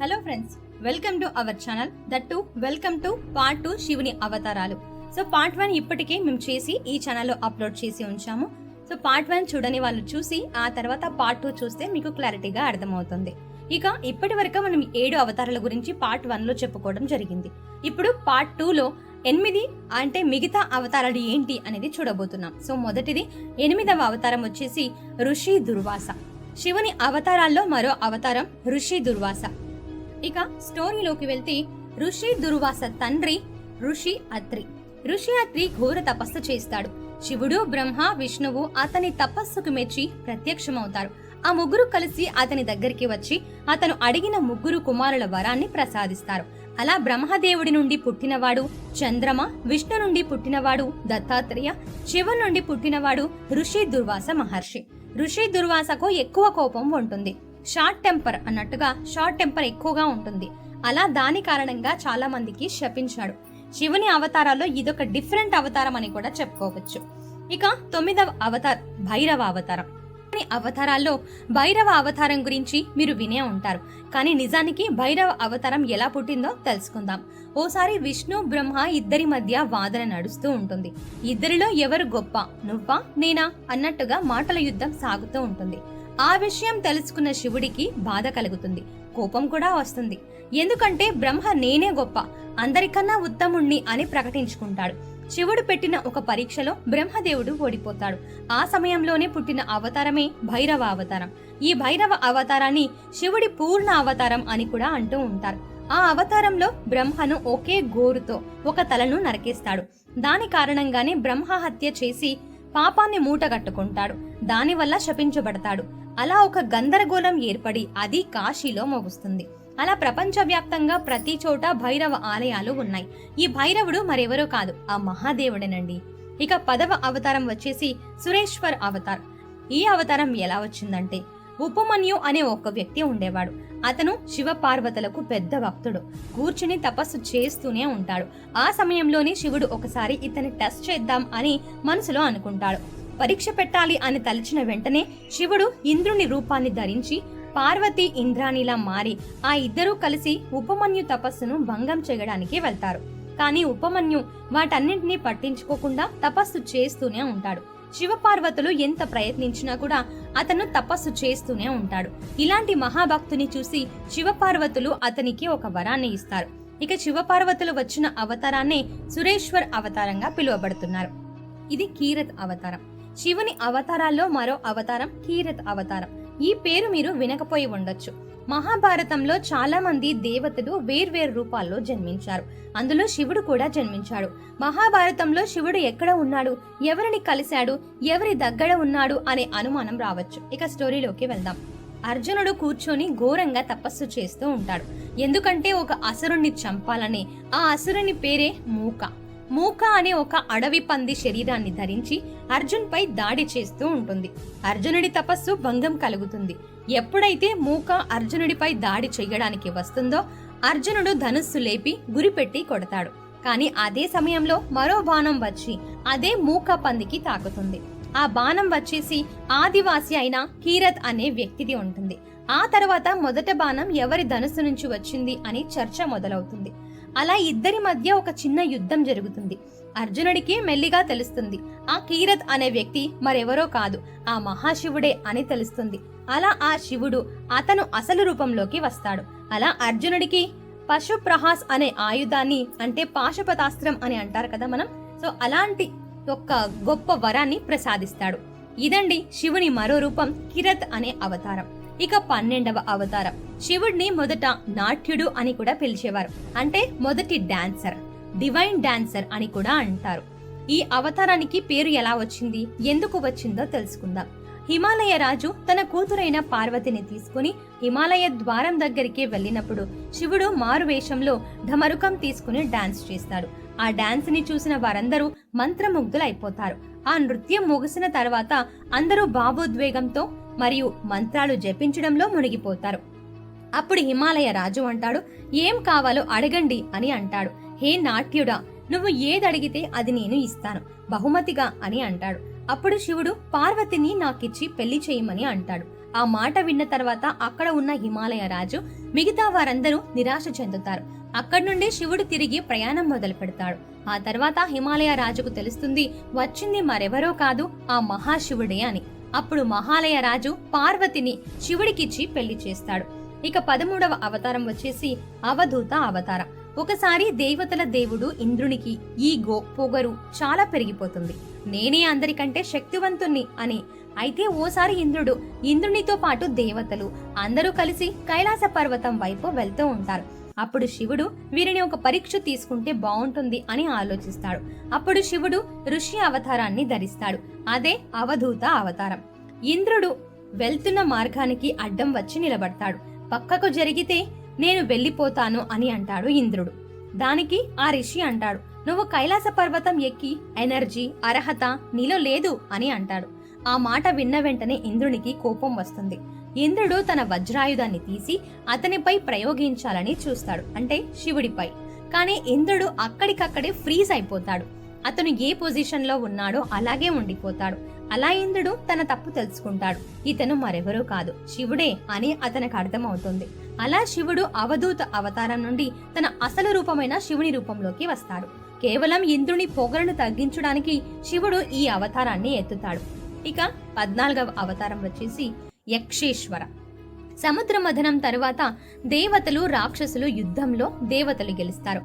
Hello friends welcome to our channel that to welcome to part two శివుని అవతారాలు so part one ఇప్పటికే మేము చేసి ఈ ఛానల్లో అప్లోడ్ చేసి ఉంచాము. సో పార్ట్ వన్ చూడని వాళ్ళు చూసి ఆ తర్వాత పార్ట్ టూ చూస్తే మీకు క్లారిటీగా అర్థమవుతుంది. ఇక ఇప్పటి వరకు మనం ఏడు అవతారాల గురించి పార్ట్ వన్లో చెప్పుకోవడం జరిగింది. ఇప్పుడు పార్ట్ టూలో ఎనిమిది అంటే మిగతా అవతారాలు ఏంటి అనేది చూడబోతున్నాం. సో మొదటిది ఎనిమిదవ అవతారం వచ్చేసి ఋషి దుర్వాస. శివుని అవతారాల్లో మరో అవతారం ఋషి దుర్వాస. ఇక స్టోరీలోకి వెళ్తే ఋషి దుర్వాస తండ్రి ఋషి అత్రి ఋషి అత్రి ఘోర తపస్సు చేస్తాడు. శివుడు బ్రహ్మ విష్ణువు అతని తపస్సుకు మెచ్చి ప్రత్యక్షమవుతారు. ఆ ముగ్గురు కలిసి అతని దగ్గరికి వచ్చి అతను అడిగిన ముగ్గురు కుమారుల వరాన్ని ప్రసాదిస్తారు. అలా బ్రహ్మదేవుడి నుండి పుట్టినవాడు చంద్రమ విష్ణు నుండి పుట్టినవాడు దత్తాత్రేయ శివ నుండి పుట్టినవాడు ఋషి దుర్వాస మహర్షి. ఋషి దుర్వాసకు ఎక్కువ కోపం ఉంటుంది. షార్ట్ టెంపర్ అన్నట్టుగా షార్ట్ టెంపర్ ఎక్కువగా ఉంటుంది. అలా దాని కారణంగా చాలా మందికి శపించాడు. శివుని అవతారాల్లో ఇదొక డిఫరెంట్ అవతారం అని కూడా చెప్పుకోవచ్చు. ఇక తొమ్మిదవ అవతార్ భైరవ అవతారం. అవతారాల్లో భైరవ అవతారం గురించి మీరు వినే ఉంటారు. కానీ నిజానికి భైరవ అవతారం ఎలా పుట్టిందో తెలుసుకుందాం. ఓసారి విష్ణు బ్రహ్మ ఇద్దరి మధ్య వాదన నడుస్తూ ఉంటుంది. ఇద్దరిలో ఎవరు గొప్ప? నువ్వా? నేనా? అన్నట్టుగా మాటల యుద్ధం సాగుతూ ఉంటుంది. ఆ విషయం తెలుసుకున్న శివుడికి బాధ కలుగుతుంది. కోపం కూడా వస్తుంది. ఎందుకంటే బ్రహ్మ నేనే గొప్ప అందరికన్నా ఉత్తముణ్ణి అని ప్రకటించుకుంటాడు. శివుడు పెట్టిన ఒక పరీక్షలో బ్రహ్మదేవుడు ఓడిపోతాడు. ఆ సమయంలోనే పుట్టిన అవతారమే భైరవ అవతారం. ఈ భైరవ అవతారాన్ని శివుడి పూర్ణ అవతారం అని కూడా అంటూ ఉంటారు. ఆ అవతారంలో బ్రహ్మను ఒకే గోరుతో ఒక తలను నరికేస్తాడు. దాని కారణంగానే బ్రహ్మ హత్య చేసి పాపాన్ని మూటగట్టుకుంటాడు దానివల్ల శపించబడతాడు. అలా ఒక గందరగోళం ఏర్పడి అది కాశీలో ముగుస్తుంది. అలా ప్రపంచవ్యాప్తంగా ప్రతి చోట భైరవ ఆలయాలు ఉన్నాయి. ఈ భైరవుడు మరెవరో కాదు ఆ మహాదేవుడేనండి. ఇక పదవ అవతారం వచ్చేసి సురేశ్వర్ అవతార్. ఈ అవతారం ఎలా వచ్చిందంటే ఉపమన్యు అనే ఒక వ్యక్తి ఉండేవాడు. అతను శివ పార్వతులకు పెద్ద భక్తుడు. కూర్చుని తపస్సు చేస్తూనే ఉంటాడు. ఆ సమయంలోనే శివుడు ఒకసారి ఇతని టెస్ట్ చేద్దాం అని మనసులో అనుకుంటాడు. పరీక్ష పెట్టాలి అని తలిచిన వెంటనే శివుడు ఇంద్రుని రూపాన్ని ధరించి పార్వతి ఇంద్రాణిలా మారి ఆ ఇద్దరూ కలిసి ఉపమన్యు తపస్సును భంగం చేయడానికి వెళ్తారు. కానీ ఉపమన్యు వాటన్నింటినీ పట్టించుకోకుండా తపస్సు చేస్తూనే ఉంటాడు. శివపార్వతులు ఎంత ప్రయత్నించినా కూడా అతను తపస్సు చేస్తూనే ఉంటాడు. ఇలాంటి మహాభక్తుని చూసి శివపార్వతులు అతనికి ఒక వరాన్ని ఇస్తారు. ఇక శివపార్వతులు వచ్చిన అవతారాన్నే సురేశ్వర్ అవతారంగా పిలువబడుతున్నారు. ఇది కీరత్ అవతారం. శివుని అవతారాల్లో మరో అవతారం కీరత్ అవతారం. ఈ పేరు మీరు వినకపోయి ఉండొచ్చు. మహాభారతంలో చాలా మంది దేవతలు వేర్వేరు రూపాల్లో జన్మించారు. అందులో శివుడు కూడా జన్మించాడు. మహాభారతంలో శివుడు ఎక్కడ ఉన్నాడు? ఎవరిని కలిశాడు? ఎవరి దగ్గర ఉన్నాడు? అనే అనుమానం రావచ్చు. ఇక స్టోరీలోకి వెళ్దాం. అర్జునుడు కూర్చొని ఘోరంగా తపస్సు చేస్తూ ఉంటాడు. ఎందుకంటే ఒక అసురుణ్ణి చంపాలని. ఆ అసురుని పేరే మూక. మూక అనే ఒక అడవి పంది శరీరాన్ని ధరించి అర్జున్ పై దాడి చేస్తూ ఉంటుంది. అర్జునుడి తపస్సు భంగం కలుగుతుంది. ఎప్పుడైతే మూక అర్జునుడిపై దాడి చేయడానికి వస్తుందో అర్జునుడు ధనుస్సు లేపి గురిపెట్టి కొడతాడు. కానీ అదే సమయంలో మరో బాణం వచ్చి అదే మూక పందికి తాకుతుంది. ఆ బాణం వచ్చేసి ఆదివాసి అయిన కీరత్ అనే వ్యక్తిది ఉంటుంది. ఆ తర్వాత మొదట బాణం ఎవరి ధనుస్సు నుంచి వచ్చింది అని చర్చ మొదలవుతుంది. అలా ఇద్దరి మధ్య ఒక చిన్న యుద్ధం జరుగుతుంది. అర్జునుడికి మెల్లిగా తెలుస్తుంది ఆ కీరత్ అనే వ్యక్తి మరెవరో కాదు ఆ మహాశివుడే అని తెలుస్తుంది. అలా ఆ శివుడు అతను అసలు రూపంలోకి వస్తాడు. అలా అర్జునుడికి పశుప్రహాస్ అనే ఆయుధాన్ని అంటే పాశుపతాస్త్రం అని అంటారు కదా మనం సో అలాంటి ఒక గొప్ప వరాన్ని ప్రసాదిస్తాడు. ఇదండి శివుని మరో రూపం కిరత్ అనే అవతారం. ఇక పన్నెండవ అవతారం. శివుడిని మొదట నాట్యుడు అని కూడా పిలిచేవారు. అంటే మొదటి డాన్సర్. డివైన్ డాన్సర్ అని కూడా అంటారు. ఈ అవతారానికి పేరు ఎలా వచ్చింది? ఎందుకు వచ్చిందో తెలుసుకుందాం. హిమాలయ రాజు తన కూతురైన పార్వతిని తీసుకుని హిమాలయ ద్వారం దగ్గరికి వెళ్ళినప్పుడు శివుడు మారు వేషంలో ఢమరుకం తీసుకుని డాన్స్ చేస్తాడు. ఆ డాన్స్ని చూసిన వారందరూ మంత్రముగ్ధులైపోతారు. ఆ నృత్యం ముగిసిన తర్వాత అందరూ భావోద్వేగంతో మరియు మంత్రాలు జపించడంలో మునిగిపోతారు. అప్పుడు హిమాలయ రాజు అంటాడు ఏం కావాలో అడగండి అని అంటాడు. హే నాట్యుడా నువ్వు ఏదడిగితే అది నేను ఇస్తాను బహుమతిగా అని అంటాడు. అప్పుడు శివుడు పార్వతిని నాకిచ్చి పెళ్ళి చేయమని అంటాడు. ఆ మాట విన్న తర్వాత అక్కడ ఉన్న హిమాలయ రాజు మిగతా వారందరూ నిరాశ చెందుతారు. అక్కడి నుండి శివుడు తిరిగి ప్రయాణం మొదలు పెడతాడు ఆ తర్వాత హిమాలయ రాజుకు తెలుస్తుంది వచ్చింది మరెవరో కాదు ఆ మహాశివుడే అని. అప్పుడు మహాలయ రాజు పార్వతిని శివుడికిచ్చి పెళ్ళి చేస్తాడు. ఇక పదమూడవ అవతారం వచ్చేసి అవధూత అవతారం. ఒకసారి దేవతల దేవుడు ఇంద్రునికి ఈగో పొగరు చాలా పెరిగిపోతుంది. నేనే అందరికంటే శక్తివంతుణ్ణి అని. అయితే ఓసారి ఇంద్రుడు ఇంద్రునితో పాటు దేవతలు అందరూ కలిసి కైలాస పర్వతం వైపు వెళ్తూ ఉంటారు. అప్పుడు శివుడు వీరిని ఒక పరీక్ష తీసుకుంటే బాగుంటుంది అని ఆలోచిస్తాడు. అప్పుడు శివుడు ఋషి అవతారాన్ని ధరిస్తాడు. అదే అవధూత అవతారం. ఇంద్రుడు వెళ్తున్న మార్గానికి అడ్డం వచ్చి నిలబడతాడు. పక్కకు జరిగితే నేను వెళ్ళిపోతాను అని అంటాడు ఇంద్రుడు. దానికి ఆ ఋషి అంటాడు నువ్వు కైలాస పర్వతం ఎక్కి ఎనర్జీ అర్హత నీలో లేదు అని అంటాడు. ఆ మాట విన్న వెంటనే ఇంద్రునికి కోపం వస్తుంది. ఇంద్రుడు తన వజ్రాయుధాన్ని తీసి అతనిపై ప్రయోగించాలని చూస్తాడు అంటే శివుడిపై. కానీ ఇంద్రుడు అక్కడికక్కడే ఫ్రీజ్ అయిపోతాడు. అతను ఏ పొజిషన్లో ఉన్నాడో అలాగే ఉండిపోతాడు. అలా ఇంద్రుడు తన తప్పు తెలుసుకుంటాడు. ఇతను మరెవరూ కాదు. శివుడే అని అతనికి అర్థమవుతుంది. అలా శివుడు అవధూత అవతారం నుండి తన అసలు రూపమైన శివుని రూపంలోకి వస్తాడు. కేవలం ఇంద్రుని పొగలను తగ్గించడానికి శివుడు ఈ అవతారాన్ని ఎత్తుతాడు. ఇక పద్నాలుగవ అవతారం వచ్చేసి యక్షేశ్వర. సముద్ర మథనం తరువాత దేవతలు రాక్షసులు యుద్ధంలో దేవతలు గెలుస్తారు.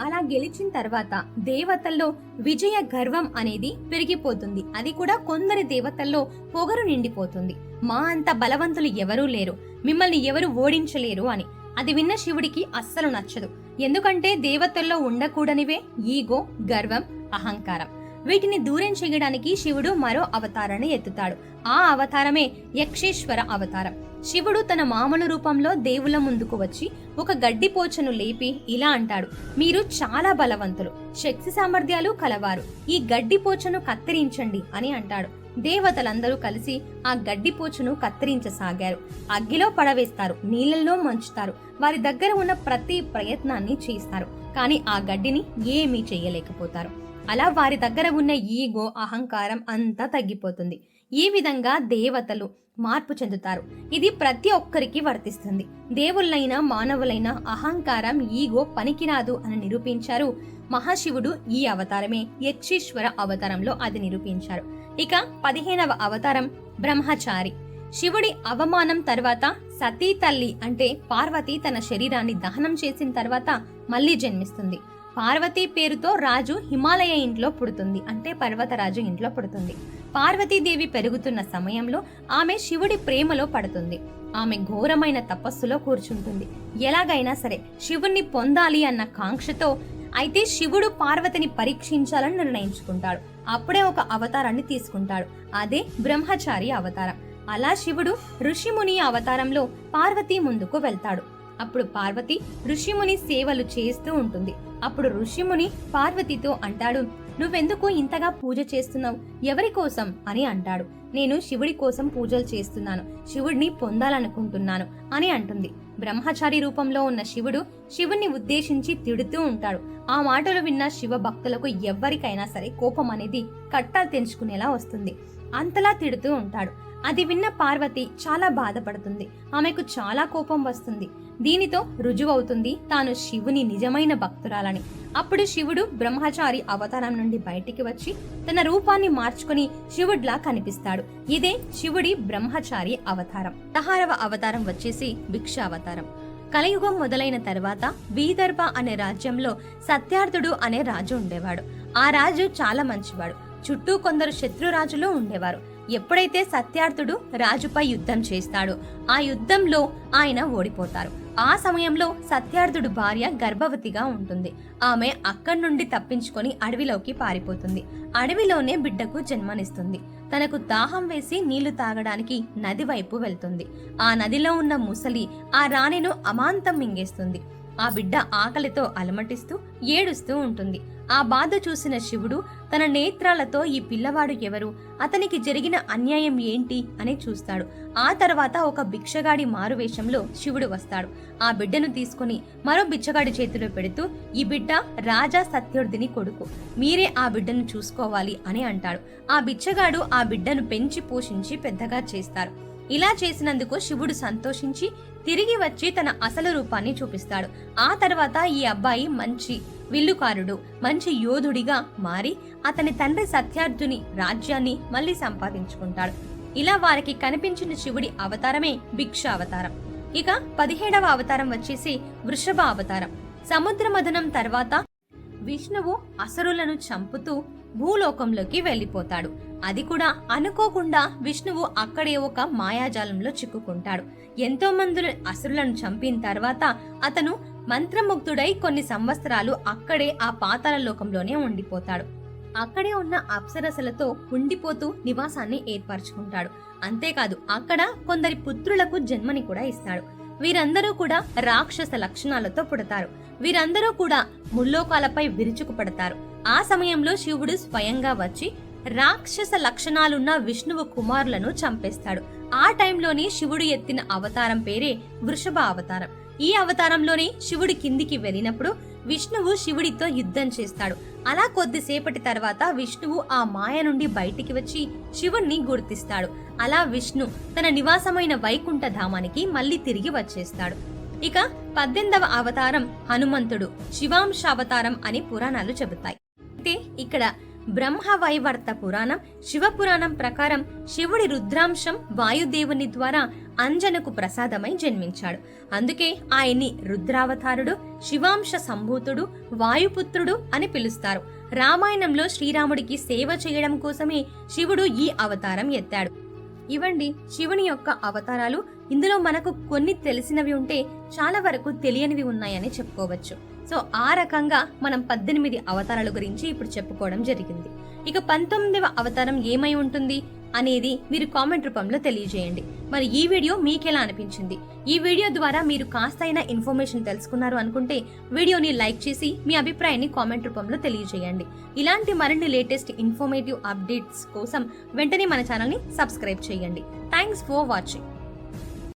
అలా గెలిచిన తర్వాత దేవతల్లో విజయ గర్వం అనేది పెరిగిపోతుంది. అది కూడా కొందరి దేవతల్లో పొగరు నిండిపోతుంది. మా అంత బలవంతులు ఎవరూ లేరు. మిమ్మల్ని ఎవరు ఓడించలేరు అని. అది విన్న శివుడికి అస్సలు నచ్చదు. ఎందుకంటే దేవతల్లో ఉండకూడనివే ఈగో గర్వం అహంకారం. వీటిని దూరం చేయడానికి శివుడు మరో అవతారాన్ని ఎత్తుతాడు. ఆ అవతారమే యక్షేశ్వర అవతారం. శివుడు తన మామూలు రూపంలో దేవుల ముందుకు వచ్చి ఒక గడ్డిపోచను లేపి ఇలా అంటాడు మీరు చాలా బలవంతులు శక్తి సామర్థ్యాలు కలవారు. ఈ గడ్డిపోచను కత్తిరించండి అని అంటాడు. దేవతలందరూ కలిసి ఆ గడ్డిపోచును కత్తిరించసాగారు. అగ్గిలో పడవేస్తారు నీళ్ళల్లో మంచుతారు. వారి దగ్గర ఉన్న ప్రతి ప్రయత్నాన్ని చేస్తారు. కానీ ఆ గడ్డిని ఏమీ చేయలేకపోతారు. అలా వారి దగ్గర ఉన్న ఈగో అహంకారం అంతా తగ్గిపోతుంది. ఈ విధంగా దేవతలు మార్పు చెందుతారు. ఇది ప్రతి ఒక్కరికి వర్తిస్తుంది. దేవుళ్ళైనా మానవులైన అహంకారం ఈగో పనికిరాదు అని నిరూపించారు మహాశివుడు ఈ అవతారమే. యక్షీశ్వర అవతారంలో అది నిరూపించారు. ఇక పదిహేనవ అవతారం బ్రహ్మచారి. శివుడి అవమానం తర్వాత సతీ తల్లి అంటే పార్వతి తన శరీరాన్ని దహనం చేసిన తర్వాత మళ్ళీ జన్మిస్తుంది. పార్వతి పేరుతో రాజు హిమాలయ ఇంట్లో పుడుతుంది. అంటే పర్వతరాజు ఇంట్లో పుడుతుంది. పార్వతీదేవి పెరుగుతున్న సమయంలో ఆమె శివుడి ప్రేమలో పడుతుంది. ఆమె ఘోరమైన తపస్సులో కూర్చుంటుంది. ఎలాగైనా సరే శివుణ్ణి పొందాలి అన్న కాంక్షతో అయితే శివుడు పార్వతిని పరీక్షించాలని నిర్ణయించుకుంటాడు. అప్పుడే ఒక అవతారాన్ని తీసుకుంటాడు. అదే బ్రహ్మచారి అవతారం. అలా శివుడు ఋషిముని అవతారంలో పార్వతి ముందుకు వెళ్తాడు. అప్పుడు పార్వతి ఋషిముని సేవలు చేస్తూ ఉంటుంది. అప్పుడు ఋషిముని పార్వతితో అంటాడు నువ్వెందుకు ఇంతగా పూజ చేస్తున్నావు? ఎవరి కోసం? అని అంటాడు. నేను శివుడి కోసం పూజలు చేస్తున్నాను. శివుడిని పొందాలనుకుంటున్నాను అని అంటుంది. బ్రహ్మచారి రూపంలో ఉన్న శివుడు శివుణ్ణి ఉద్దేశించి తిడుతూ ఉంటాడు. ఆ మాటలు విన్న శివ భక్తులకు ఎవ్వరికైనా సరే కోపం అనేది కట్టాలు తెంచుకునేలా వస్తుంది. అంతలా తిడుతూ ఉంటాడు. అది విన్న పార్వతి చాలా బాధపడుతుంది. ఆమెకు చాలా కోపం వస్తుంది. దీనితో రుజువవుతుంది తాను శివుని నిజమైన భక్తురాలని. అప్పుడు శివుడు బ్రహ్మచారి అవతారం నుండి బయటికి వచ్చి తన రూపాన్ని మార్చుకుని శివుడ్లా కనిపిస్తాడు. ఇదే శివుడి బ్రహ్మచారి అవతారం. తహారవ అవతారం వచ్చేసి భిక్ష అవతారం. కలియుగం మొదలైన తర్వాత వీదర్భ అనే రాజ్యంలో సత్యార్థుడు అనే రాజు ఉండేవాడు. ఆ రాజు చాలా మంచివాడు. చుట్టూ కొందరు శత్రురాజులు ఉండేవారు. ఎప్పుడైతే సత్యార్థుడు రాజుపై యుద్ధం చేస్తాడో ఆ యుద్ధంలో ఆయన ఓడిపోతారు. ఆ సమయంలో సత్యార్థుడు భార్య గర్భవతిగా ఉంటుంది. ఆమె అక్కడి నుండి తప్పించుకొని అడవిలోకి పారిపోతుంది. అడవిలోనే బిడ్డకు జన్మనిస్తుంది. తనకు దాహం వేసి నీళ్ళు తాగడానికి నది వైపు వెళ్తుంది. ఆ నదిలో ఉన్న ముసలి ఆ రాణిను అమాంతం మింగేస్తుంది. ఆ బిడ్డ ఆకలితో అలమటిస్తూ ఏడుస్తూ ఉంటుంది. ఆ బాధ చూసిన శివుడు తన నేత్రాలతో ఈ పిల్లవాడు ఎవరు? అతనికి జరిగిన అన్యాయం ఏంటి? అని చూస్తాడు. ఆ తర్వాత ఒక భిక్షగాడి మారువేషంలో శివుడు వస్తాడు. ఆ బిడ్డను తీసుకుని మరో బిచ్చగాడి చేతిలో పెడుతూ ఈ బిడ్డ రాజా సత్యుర్ధిని కొడుకు. మీరే ఆ బిడ్డను చూసుకోవాలి అని అంటాడు. ఆ బిచ్చగాడు ఆ బిడ్డను పెంచి పోషించి పెద్దగా చేస్తారు. ఇలా చేసినందుకు శివుడు సంతోషించి తిరిగి వచ్చి తన అసలు రూపాన్ని చూపిస్తాడు. ఆ తర్వాత ఈ అబ్బాయి మంచి విల్లుకారుడు మంచి యోధుడిగా మారి అతని తండ్రి సత్యార్థుని రాజ్యాన్ని మళ్ళీ సంపాదించుకుంటాడు. ఇలా వారికి కనిపించిన శివుడి అవతారమే భిక్ష అవతారం. ఇక పదిహేడవ అవతారం వచ్చేసి వృషభ అవతారం. సముద్ర మథనం తర్వాత విష్ణువు అసురులను చంపుతూ భూలోకంలోకి వెళ్ళిపోతాడు. అది కూడా అనుకోకుండా విష్ణువు అక్కడే ఒక మాయాజాలంలో చిక్కుకుంటాడు. ఎంతో మంది అసురులను చంపిన తర్వాత అతను మంత్రముగ్ధుడై కొన్ని సంవత్సరాలు అక్కడే ఆ పాతాల లోకంలోనే ఉండిపోతాడు. అక్కడే ఉన్న అప్సరసలతో ఉండిపోతూ నివాసాన్ని ఏర్పరచుకుంటాడు. అంతేకాదు అక్కడ కొందరి పుత్రులకు జన్మని కూడా ఇస్తాడు. వీరందరూ కూడా రాక్షస లక్షణాలతో పుడతారు. వీరందరూ కూడా ముల్లోకాలపై విరుచుకుపడతారు. ఆ సమయంలో శివుడు స్వయంగా వచ్చి రాక్షస లక్షణాలున్న విష్ణువు కుమారులను చంపేస్తాడు. ఆ టైంలోనే శివుడు ఎత్తిన అవతారం పేరే వృషభ అవతారం. ఈ అవతారంలోనే శివుడు కిందికి వెళ్ళినప్పుడు విష్ణువు శివుడితో యుద్ధం చేస్తాడు. అలా కొద్దిసేపటి తర్వాత విష్ణువు ఆ మాయ నుండి బయటికి వచ్చి శివుణ్ణి గుర్తిస్తాడు. అలా విష్ణు తన నివాసమైన వైకుంఠ ధామానికి మళ్ళీ తిరిగి వచ్చేస్తాడు. ఇక పద్దెనిమిదవ అవతారం హనుమంతుడు శివాంశ అవతారం అని పురాణాలు చెబుతాయి. అయితే ఇక్కడ బ్రహ్మవైవర్త పురాణం శివపురాణం ప్రకారం శివుడి రుద్రాంశం వాయుదేవుని ద్వారా అంజనకు ప్రసాదమై జన్మించాడు. అందుకే ఆయన్ని రుద్రావతారుడు శివాంశ సంభూతుడు వాయుపుత్రుడు అని పిలుస్తారు. రామాయణంలో శ్రీరాముడికి సేవ చేయడం కోసమే శివుడు ఈ అవతారం ఎత్తాడు. ఇవండి శివుని యొక్క అవతారాలు. ఇందులో మనకు కొన్ని తెలిసినవి ఉంటే చాలా వరకు తెలియనివి ఉన్నాయని చెప్పుకోవచ్చు. సో ఆ రకంగా మనం పద్దెనిమిది అవతారాల గురించి ఇప్పుడు చెప్పుకోవడం జరిగింది. ఇక పంతొమ్మిదవ అవతారం ఏమై ఉంటుంది అనేది మీరు కామెంట్ రూపంలో తెలియజేయండి. మరి ఈ వీడియో మీకెలా అనిపించింది? ఈ వీడియో ద్వారా మీరు కాస్తైనా ఇన్ఫర్మేషన్ తెలుసుకున్నారు అనుకుంటే వీడియోని లైక్ చేసి మీ అభిప్రాయాన్ని కామెంట్ రూపంలో తెలియజేయండి. ఇలాంటి మరిన్ని లేటెస్ట్ ఇన్ఫర్మేటివ్ అప్డేట్స్ కోసం వెంటనే మన ఛానల్ని సబ్స్క్రైబ్ చేయండి. Thanks for watching